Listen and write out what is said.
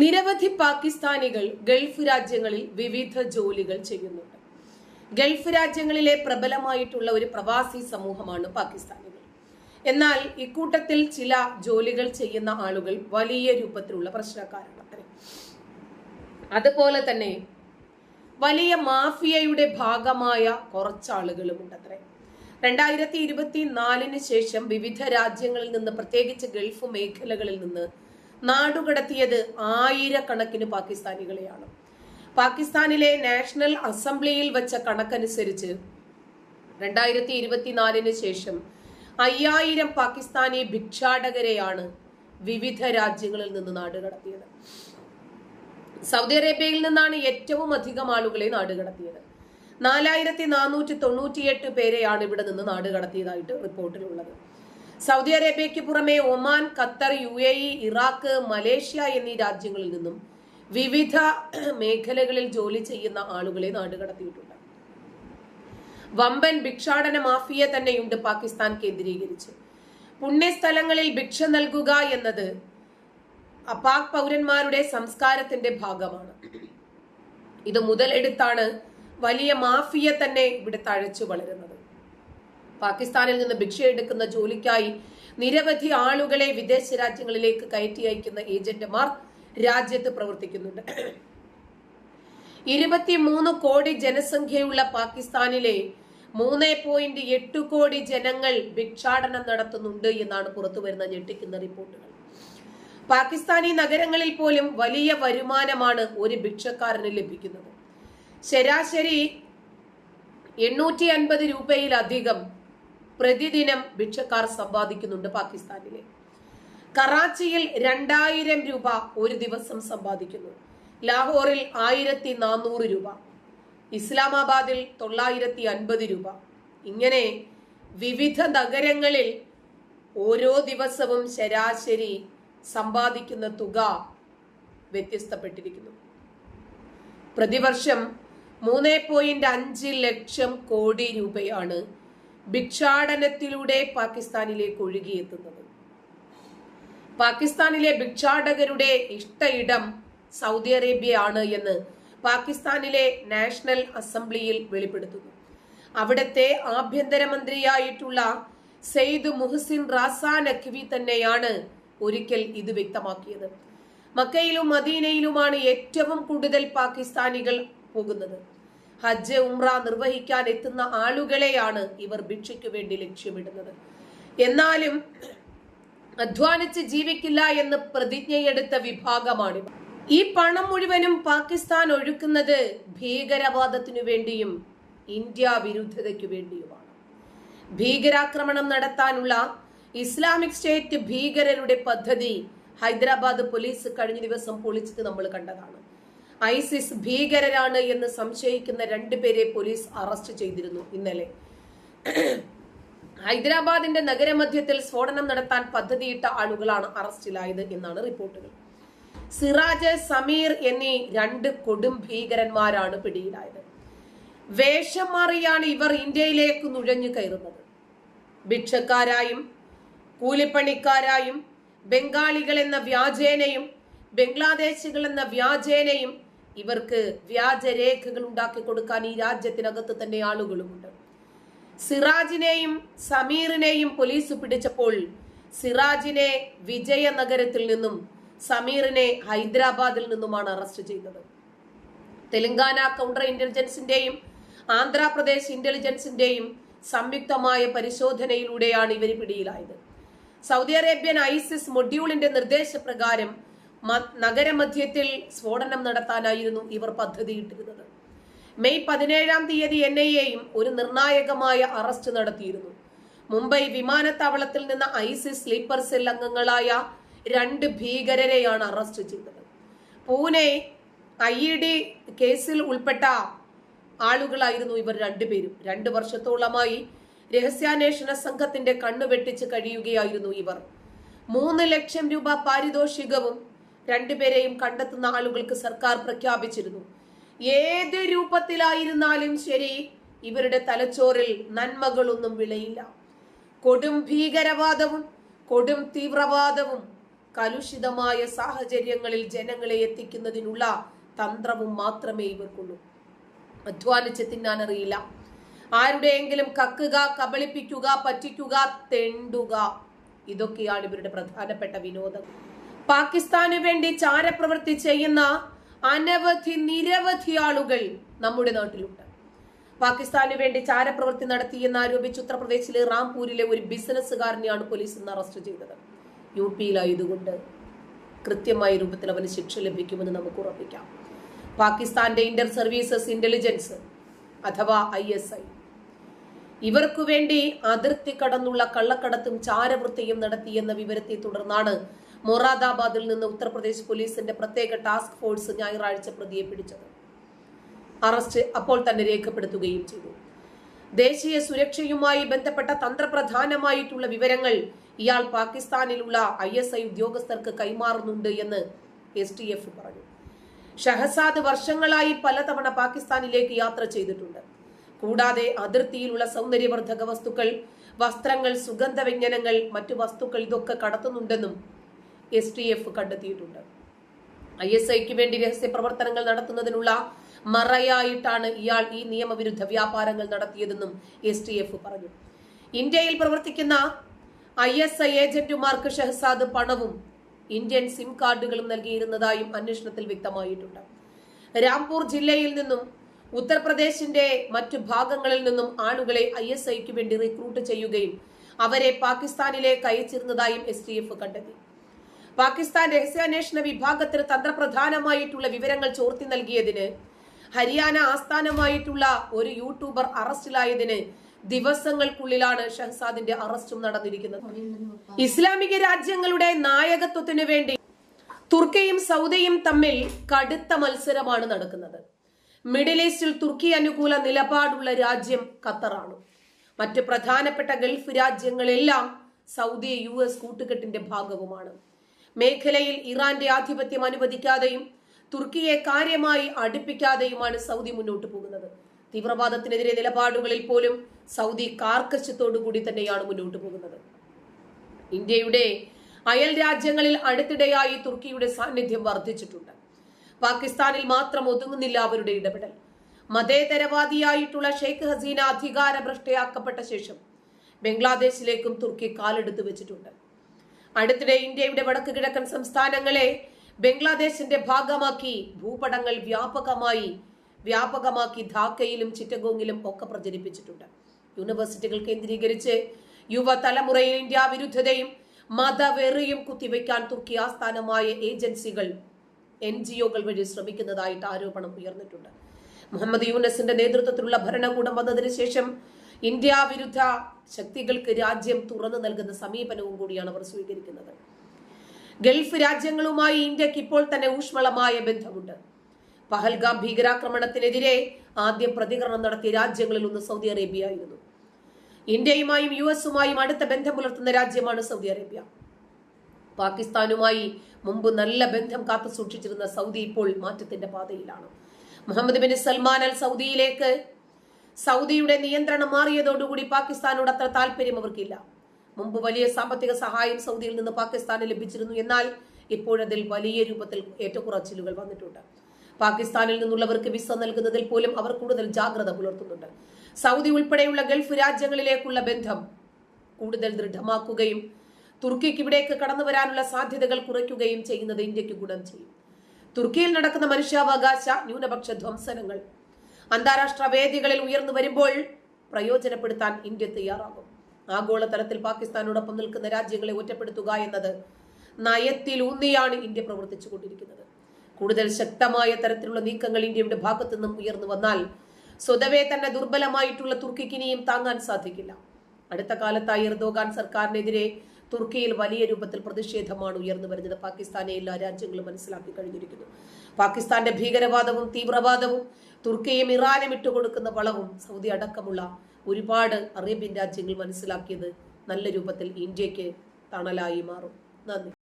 നിരവധി പാകിസ്ഥാനികൾ ഗൾഫ് രാജ്യങ്ങളിൽ വിവിധ ജോലികൾ ചെയ്യുന്നുണ്ട്. ഗൾഫ് രാജ്യങ്ങളിലെ പ്രബലമായിട്ടുള്ള ഒരു പ്രവാസി സമൂഹമാണ് പാകിസ്ഥാനികൾ. എന്നാൽ ഇക്കൂട്ടത്തിൽ ചില ജോലികൾ ചെയ്യുന്ന ആളുകൾ വലിയ രൂപത്തിലുള്ള പ്രശ്നക്കാരാണ്. അതുപോലെ തന്നെ വലിയ മാഫിയയുടെ ഭാഗമായ കുറച്ചാളുകളും ഉണ്ടത്രേ രണ്ടായിരത്തി ഇരുപത്തി നാലിന് ശേഷം വിവിധ രാജ്യങ്ങളിൽ നിന്ന് പ്രത്യേകിച്ച് ഗൾഫ് മേഖലകളിൽ നിന്ന് നാടുകടത്തിയത് ആയിരക്കണക്കിന് പാകിസ്ഥാനികളെയാണ്. പാകിസ്ഥാനിലെ നാഷണൽ അസംബ്ലിയിൽ വെച്ച കണക്കനുസരിച്ച് രണ്ടായിരത്തി ഇരുപത്തിനാലിന് ശേഷം അയ്യായിരം പാകിസ്ഥാനി ഭിക്ഷാടകരെയാണ് വിവിധ രാജ്യങ്ങളിൽ നിന്ന് നാടുകടത്തിയത്. സൗദി അറേബ്യയിൽ നിന്നാണ് ഏറ്റവും അധികം ആളുകളെ നാടുകടത്തിയത്. നാലായിരത്തി നാനൂറ്റി തൊണ്ണൂറ്റിയെട്ട് പേരെയാണ് ഇവിടെ നിന്ന് നാടുകടത്തിയതായിട്ട് റിപ്പോർട്ടിലുള്ളത്. സൗദി അറേബ്യയ്ക്ക് പുറമെ Oman Qatar U A E Iraq Malaysia എന്നീ രാജ്യങ്ങളിൽ നിന്നും വിവിധ മേഖലകളിൽ ജോലി ചെയ്യുന്ന ആളുകളെ നാടുകടത്തിയിട്ടുണ്ട് വമ്പൻ ഭിക്ഷാടന മാഫിയ തന്നെയുണ്ട് പാകിസ്ഥാൻ കേന്ദ്രീകരിച്ച്. പുണ്യസ്ഥലങ്ങളിൽ ഭിക്ഷ നൽകുക എന്നത് അപാക് പൗരന്മാരുടെ സംസ്കാരത്തിന്റെ ഭാഗമാണ്. ഇത് മുതലെടുത്താണ് വലിയ മാഫിയ തന്നെ ഇവിടെ തഴച്ചു വളരുന്നത്. പാകിസ്ഥാനിൽ നിന്ന് ഭിക്ഷ എടുക്കുന്ന ജോലിക്കായി നിരവധി ആളുകളെ വിദേശ രാജ്യങ്ങളിലേക്ക് കയറ്റി അയക്കുന്ന ഏജന്റുമാർ രാജ്യത്ത് പ്രവർത്തിക്കുന്നുണ്ട്. ഇരുപത്തിമൂന്ന് കോടി ജനസംഖ്യയുള്ള പാകിസ്ഥാനിലെ മൂന്ന് പോയിന്റ് എട്ട് കോടി ജനങ്ങൾ ഭിക്ഷാടനം നടത്തുന്നുണ്ട് എന്നാണ് പുറത്തു വരുന്ന ഞെട്ടിക്കുന്ന റിപ്പോർട്ടുകൾ. പാകിസ്ഥാനി നഗരങ്ങളിൽ പോലും വലിയ വരുമാനമാണ് ഒരു ഭിക്ഷക്കാരന് ലഭിക്കുന്നത്. ശരാശരി എണ്ണൂറ്റി അൻപത് രൂപയിലധികം പ്രതിദിനം ഭിക്ഷക്കാർ സമ്പാദിക്കുന്നുണ്ട് പാകിസ്ഥാനിലെ. കറാച്ചിയിൽ രണ്ടായിരം രൂപ ഒരു ദിവസം സമ്പാദിക്കുന്നു. ലാഹോറിൽ ആയിരത്തി നാനൂറ് രൂപ. ഇസ്ലാമാബാദിൽ തൊള്ളായിരത്തി അൻപത് രൂപ. ഇങ്ങനെ വിവിധ നഗരങ്ങളിൽ ഓരോ ദിവസവും ശരാശരി സമ്പാദിക്കുന്ന തുക വ്യത്യസ്തപ്പെട്ടിരിക്കുന്നു. പ്രതിവർഷം മൂന്ന് പോയിന്റ് അഞ്ച് ലക്ഷം കോടി രൂപയാണ് ഭിക്ഷാടനത്തിലൂടെ പാകിസ്ഥാനിലേക്ക് ഒഴുകിയെത്തുന്നത്. പാകിസ്ഥാനിലെ ഭിക്ഷാടകരുടെ ഇഷ്ട ഇടം സൗദി ആണ് എന്ന് പാകിസ്ഥാനിലെ നാഷണൽ അസംബ്ലിയിൽ വെളിപ്പെടുത്തുന്നു. അവിടത്തെ ആഭ്യന്തരമന്ത്രിയായിട്ടുള്ള സെയ്ദ് മുഹസിൻ റാസാ നഖ്വി തന്നെയാണ് ഒരിക്കൽ ഇത് വ്യക്തമാക്കിയത്. മക്കയിലും മദീനയിലുമാണ് ഏറ്റവും കൂടുതൽ പാകിസ്ഥാനികൾ പോകുന്നത്. ഹജ്ജ് ഉംറ നിർവഹിക്കാൻ എത്തുന്ന ആളുകളെയാണ് ഇവർ ഭിക്ഷയ്ക്ക് വേണ്ടി ലക്ഷ്യമിടുന്നത്. എന്നാലും അധ്വാനിച്ച് ജീവിക്കില്ല എന്ന് പ്രതിജ്ഞയെടുത്ത വിഭാഗമാണ് ഈ പണം മുഴുവനും പാകിസ്ഥാൻ ഒഴുക്കുന്നത് ഭീകരവാദത്തിനു വേണ്ടിയും ഇന്ത്യ വിരുദ്ധതയ്ക്കു വേണ്ടിയുമാണ്. ഭീകരാക്രമണം നടത്താനുള്ള ഇസ്ലാമിക് സ്റ്റേറ്റ് ഭീകരരുടെ പദ്ധതി ഹൈദരാബാദ് പോലീസ് കഴിഞ്ഞ ദിവസം പൊളിച്ചത് നമ്മൾ കണ്ടതാണ്. ഐസിസ് ഭീകരരാണ് എന്ന് സംശയിക്കുന്ന രണ്ടുപേരെ പോലീസ് അറസ്റ്റ് ചെയ്തിരുന്നു ഇന്നലെ. ഹൈദരാബാദിന്റെ നഗരമധ്യത്തിൽ സ്ഫോടനം നടത്താൻ പദ്ധതിയിട്ട ആളുകളാണ് അറസ്റ്റിലായത് എന്നാണ് റിപ്പോർട്ടുകൾ. സിറാജ് സമീർ എന്നീ രണ്ട് കൊടും ഭീകരന്മാരാണ് പിടിയിലായത്. വേഷം മാറിയാണ് ഇവർ ഇന്ത്യയിലേക്ക് നുഴഞ്ഞു കയറുന്നത്. ഭിക്ഷക്കാരായും കൂലിപ്പണിക്കാരായും ബംഗാളികൾ എന്ന വ്യാജേനയും ബംഗ്ലാദേശികൾ എന്ന വ്യാജേനയും ഇവർക്ക് വ്യാജരേഖകൾ ഉണ്ടാക്കി കൊടുക്കാൻ ഈ രാജ്യത്തിനകത്ത് തന്നെ ആളുകളുമുണ്ട്. സിറാജിനെയും സമീറിനെയും പോലീസ് പിടിച്ചപ്പോൾ സിറാജിനെ വിജയനഗരത്തിൽ നിന്നും സമീറിനെ ഹൈദരാബാദിൽ നിന്നുമാണ് അറസ്റ്റ് ചെയ്തത്. തെലങ്കാന കൗണ്ടർ ഇന്റലിജൻസിന്റെയും ആന്ധ്രാപ്രദേശ് ഇന്റലിജൻസിന്റെയും സംയുക്തമായ പരിശോധനയിലൂടെയാണ് ഇവർ പിടിയിലായത്. സൗദി അറേബ്യൻ ഐസിസ് മൊഡ്യൂളിന്റെ നിർദ്ദേശപ്രകാരം നഗരമധ്യത്തിൽ സ്ഫോടനം നടത്താനായിരുന്നു ഇവർ പദ്ധതിയിട്ടിരുന്നത്. മെയ് പതിനേഴാം തീയതി എൻ ഐ എയും ഒരു നിർണായകമായ അറസ്റ്റ് നടത്തിയിരുന്നു. മുംബൈ വിമാനത്താവളത്തിൽ നിന്ന് ഐസിസ് സ്ലീപ്പർ സെൽ അംഗങ്ങളായ രണ്ട് ഭീകരരെയാണ് അറസ്റ്റ് ചെയ്തത്. പൂനെ ഐ ഇ ഡി കേസിൽ ഉൾപ്പെട്ട ആളുകളായിരുന്നു ഇവർ രണ്ടുപേരും. രണ്ടു വർഷത്തോളമായി രഹസ്യാന്വേഷണ സംഘത്തിന്റെ കണ്ണുവെട്ടിച്ച് കഴിയുകയായിരുന്നു ഇവർ. മൂന്ന് ലക്ഷം രൂപ പാരിതോഷികവും രണ്ടുപേരെയും കണ്ടെത്തുന്ന ആളുകൾക്ക് സർക്കാർ പ്രഖ്യാപിച്ചിരുന്നു. ഏത് രൂപത്തിലായിരുന്നാലും ശരി ഇവരുടെ തലച്ചോറിൽ നന്മകളൊന്നും വിളയില്ല. കൊടും ഭീകരവാദവും കൊടും തീവ്രവാദവും കലുഷിതമായ സാഹചര്യങ്ങളിൽ ജനങ്ങളെ എത്തിക്കുന്നതിനുള്ള തന്ത്രവും മാത്രമേ ഇവർക്കുള്ളൂ. അധ്വാനിച്ച് തിന്നാൻ അറിയില്ല. ആരുടെയെങ്കിലും കക്കുക കബളിപ്പിക്കുക പറ്റിക്കുക തെണ്ടുക ഇതൊക്കെയാണ് ഇവരുടെ പ്രധാനപ്പെട്ട വിനോദം പാകിസ്ഥാനു വേണ്ടി ചാരപ്രവൃത്തി ചെയ്യുന്ന അനവധി നിരവധി ആളുകൾ നമ്മുടെ നാട്ടിലുണ്ട്. പാകിസ്ഥാനു വേണ്ടി ചാരപ്രവൃത്തി നടത്തിയെന്ന് ആരോപിച്ച് ഉത്തർപ്രദേശിലെ റാംപൂരിലെ ഒരു ബിസിനസ്സുകാരനെയാണ് പോലീസ് ഇന്ന് അറസ്റ്റ് ചെയ്തത്. യു പിയിലായതുകൊണ്ട് കൃത്യമായ രൂപത്തിൽ അവന് ശിക്ഷ ലഭിക്കുമെന്ന് നമുക്ക് ഉറപ്പിക്കാം. പാകിസ്ഥാന്റെ ഇന്റർ സർവീസസ് ഇന്റലിജൻസ് അഥവാ ഐ എസ് ഐ. ഇവർക്കു വേണ്ടി അതിർത്തി കടന്നുള്ള കള്ളക്കടത്തും ചാരവൃത്തിയും നടത്തിയെന്ന വിവരത്തെ തുടർന്നാണ് മൊറാദാബാദിൽ നിന്ന് ഉത്തർപ്രദേശ് പോലീസിന്റെ പ്രത്യേക ടാസ്ക് ഫോഴ്സ് ഞായറാഴ്ച പ്രതിയെ പിടിച്ചത്. അറസ്റ്റ് അപ്പോൾ തന്നെ രേഖപ്പെടുത്തുകയും ചെയ്തു. ദേശീയ സുരക്ഷയുമായി ബന്ധപ്പെട്ട തന്ത്രപ്രധാനമായിട്ടുള്ള വിവരങ്ങൾ ഇയാൾ പാകിസ്ഥാനിലുള്ള ഐ എസ് ഐ ഉദ്യോഗസ്ഥർക്ക് കൈമാറുന്നുണ്ട് എന്ന് എസ് ടി എഫ് പറഞ്ഞു. ഷഹസാദ് വർഷങ്ങളായി പലതവണ പാകിസ്ഥാനിലേക്ക് യാത്ര ചെയ്തിട്ടുണ്ട്. കൂടാതെ അതിർത്തിയിലുള്ള സൗന്ദര്യവർദ്ധക വസ്തുക്കൾ വസ്ത്രങ്ങൾ സുഗന്ധവ്യഞ്ജനങ്ങൾ മറ്റു വസ്തുക്കൾ ഇതൊക്കെ കടത്തുന്നുണ്ടെന്നും എസ് ടി എഫ് കണ്ടെത്തിയിട്ടുണ്ട്. ഐ എസ് ഐക്ക് വേണ്ടി രഹസ്യ പ്രവർത്തനങ്ങൾ നടത്തുന്നതിനുള്ള മറയായിട്ടാണ് ഇയാൾ ഈ നിയമവിരുദ്ധ വ്യാപാരങ്ങൾ നടത്തിയതെന്നും എസ് ടി എഫ് പറഞ്ഞു. ഇന്ത്യയിൽ പ്രവർത്തിക്കുന്ന ഐ എസ് ഐ ഏജന്റുമാർക്ക് ഷഹസാദ് പണവും ഇന്ത്യൻ സിം കാർഡുകളും നൽകിയിരുന്നതായും അന്വേഷണത്തിൽ വ്യക്തമായിട്ടുണ്ട്. രാംപൂർ ജില്ലയിൽ നിന്നും ഉത്തർപ്രദേശിന്റെ മറ്റു ഭാഗങ്ങളിൽ നിന്നും ആളുകളെ ഐ എസ് ഐക്ക് വേണ്ടി റിക്രൂട്ട് ചെയ്യുകയും അവരെ പാകിസ്ഥാനിലേക്ക് അയച്ചിരുന്നതായും എസ് ടി എഫ് കണ്ടെത്തി. പാകിസ്ഥാൻ രഹസ്യാന്വേഷണ വിഭാഗത്തിന് തന്ത്രപ്രധാനമായിട്ടുള്ള വിവരങ്ങൾ ചോർത്തി നൽകിയതിന് ഹരിയാന ആസ്ഥാനമായിട്ടുള്ള ഒരു യൂട്യൂബർ അറസ്റ്റിലായതിന് ദിവസങ്ങൾക്കുള്ളിലാണ് ഷഹസാദിന്റെ അറസ്റ്റും നടന്നിരിക്കുന്നത്. ഇസ്ലാമിക രാജ്യങ്ങളുടെ നായകത്വത്തിനു വേണ്ടി തുർക്കിയും സൗദിയും തമ്മിൽ കടുത്ത മത്സരമാണ് നടക്കുന്നത്. മിഡിൽ ഈസ്റ്റിൽ തുർക്കി അനുകൂല നിലപാടുള്ള രാജ്യം ഖത്തറാണ്. മറ്റ് പ്രധാനപ്പെട്ട ഗൾഫ് രാജ്യങ്ങളെല്ലാം സൗദി യു എസ് കൂട്ടുകെട്ടിന്റെ ഭാഗവുമാണ്. മേഖലയിൽ ഇറാന്റെ ആധിപത്യം അനുവദിക്കാതെയും തുർക്കിയെ കാര്യമായി അടുപ്പിക്കാതെയുമാണ് സൗദി മുന്നോട്ട് പോകുന്നത്. തീവ്രവാദത്തിനെതിരെ നിലപാടുകളിൽ പോലും സൗദി കൂടി തന്നെയാണ് മുന്നോട്ട് പോകുന്നത്. ഇന്ത്യയുടെ അയൽ രാജ്യങ്ങളിൽ അടുത്തിടെയായി തുർക്കിയുടെ സാന്നിധ്യം വർദ്ധിച്ചിട്ടുണ്ട്. പാകിസ്ഥാനിൽ മാത്രം ഒതുങ്ങുന്നില്ല അവരുടെ ഇടപെടൽ. മതേതരവാദിയായിട്ടുള്ള ഷെയ്ഖ് ഹസീന അധികാരഭ്രഷ്ടയാക്കപ്പെട്ട ശേഷം ബംഗ്ലാദേശിലേക്കും തുർക്കി കാലെടുത്തു വെച്ചിട്ടുണ്ട്. അടുത്തിടെ ഇന്ത്യയുടെ വടക്ക് കിഴക്കൻ സംസ്ഥാനങ്ങളെ ബംഗ്ലാദേശിന്റെ ഭാഗമാക്കി ഭൂപടങ്ങൾ വ്യാപകമായി വ്യാപകമാക്കി ധാക്കയിലും ചിറ്റഗോങ്ങിലും ഒക്കെ പ്രചരിപ്പിച്ചിട്ടുണ്ട്. യൂണിവേഴ്സിറ്റികൾ കേന്ദ്രീകരിച്ച് യുവതലമുറയിൽ ഇന്ത്യ വിരുദ്ധതയും മതവെറിയും കുത്തിവെക്കാൻ തുർക്കി ആസ്ഥാനമായ ഏജൻസികൾ എൻ ജി ഒകൾ വഴി ശ്രമിക്കുന്നതായിട്ട് ആരോപണം ഉയർന്നിട്ടുണ്ട്. മുഹമ്മദ് യൂനസിന്റെ നേതൃത്വത്തിലുള്ള ഭരണകൂടം വന്നതിന് ശേഷം ഇന്ത്യ വിരുദ്ധ ശക്തികൾക്ക് രാജ്യം തുറന്നു നൽകുന്ന സമീപനവും കൂടിയാണ് അവർ സ്വീകരിക്കുന്നത്. ഗൾഫ് രാജ്യങ്ങളുമായി ഇന്ത്യയ്ക്ക് ഇപ്പോൾ തന്നെ ഊഷ്മളമായ ബന്ധമുണ്ട്. പഹൽഗാം ഭീകരാക്രമണത്തിനെതിരെ ആദ്യം പ്രതികരണം നടത്തിയ രാജ്യങ്ങളിൽ ഒന്ന് സൗദി അറേബ്യ ആയിരുന്നു ഇന്ത്യയുമായും യു എസുമായും അടുത്ത ബന്ധം പുലർത്തുന്ന രാജ്യമാണ് സൗദി അറേബ്യ. പാകിസ്ഥാനുമായി മുമ്പ് നല്ല ബന്ധം കാത്തു സൂക്ഷിച്ചിരുന്ന സൗദി ഇപ്പോൾ മാറ്റത്തിന്റെ പാതയിലാണ്. മുഹമ്മദ് ബിൻ സൽമാൻ അൽ സൗദിയിലേക്ക് സൗദിയുടെ നിയന്ത്രണം മാറിയതോടുകൂടി പാകിസ്ഥാനോട് അത്ര താല്പര്യം അവർക്കില്ല. മുമ്പ് വലിയ സാമ്പത്തിക സഹായം സൗദിയിൽ നിന്ന് പാകിസ്ഥാന് ലഭിച്ചിരുന്നു. എന്നാൽ ഇപ്പോഴതിൽ വലിയ രൂപത്തിൽ ഏറ്റക്കുറച്ചിലുകൾ വന്നിട്ടുണ്ട്. പാകിസ്ഥാനിൽ നിന്നുള്ളവർക്ക് വിസ നൽകുന്നതിൽ പോലും അവർ കൂടുതൽ ജാഗ്രത പുലർത്തുന്നുണ്ട്. സൗദി ഉൾപ്പെടെയുള്ള ഗൾഫ് രാജ്യങ്ങളിലേക്കുള്ള ബന്ധം കൂടുതൽ ദൃഢമാക്കുകയും തുർക്കിക്ക് ഇവിടേക്ക് കടന്നു വരാനുള്ള സാധ്യതകൾ കുറയ്ക്കുകയും ചെയ്യുന്നത് ഇന്ത്യയ്ക്ക് ഗുണം ചെയ്യും. തുർക്കിയിൽ നടക്കുന്ന മനുഷ്യാവകാശ ന്യൂനപക്ഷ ധ്വംസനങ്ങൾ അന്താരാഷ്ട്ര വേദികളിൽ ഉയർന്നു വരുമ്പോൾ പ്രയോജനപ്പെടുത്താൻ ഇന്ത്യ തയ്യാറാകും. ആഗോളതലത്തിൽ പാകിസ്ഥാനോടൊപ്പം നിൽക്കുന്ന രാജ്യങ്ങളെ ഒറ്റപ്പെടുത്തുക എന്നത് നയത്തിലൂന്നിയാണ് ഇന്ത്യ പ്രവർത്തിച്ചു കൊണ്ടിരിക്കുന്നത്. കൂടുതൽ ശക്തമായ തരത്തിലുള്ള നീക്കങ്ങൾ ഇന്ത്യയുടെ ഭാഗത്തു നിന്നും ഉയർന്നു വന്നാൽ സ്വതവേ തന്നെ ദുർബലമായിട്ടുള്ള തുർക്കിക്ക് ഇനിയും താങ്ങാൻ സാധിക്കില്ല. അടുത്ത കാലത്തായി എർദോഗാൻ സർക്കാരിനെതിരെ തുർക്കിയിൽ വലിയ രൂപത്തിൽ പ്രതിഷേധമാണ് ഉയർന്നു വരുന്നത്. പാകിസ്ഥാനെ എല്ലാ രാജ്യങ്ങളും മനസ്സിലാക്കി കഴിഞ്ഞിരിക്കുന്നു. പാകിസ്ഥാന്റെ ഭീകരവാദവും തീവ്രവാദവും തുർക്കിയും ഇറാനും ഇട്ടുകൊടുക്കുന്ന വളവും സൗദി അടക്കമുള്ള ഒരുപാട് അറേബ്യൻ രാജ്യങ്ങൾ മനസ്സിലാക്കിയത് നല്ല രൂപത്തിൽ ഇന്ത്യയ്ക്ക് തണലായി മാറും. നന്ദി.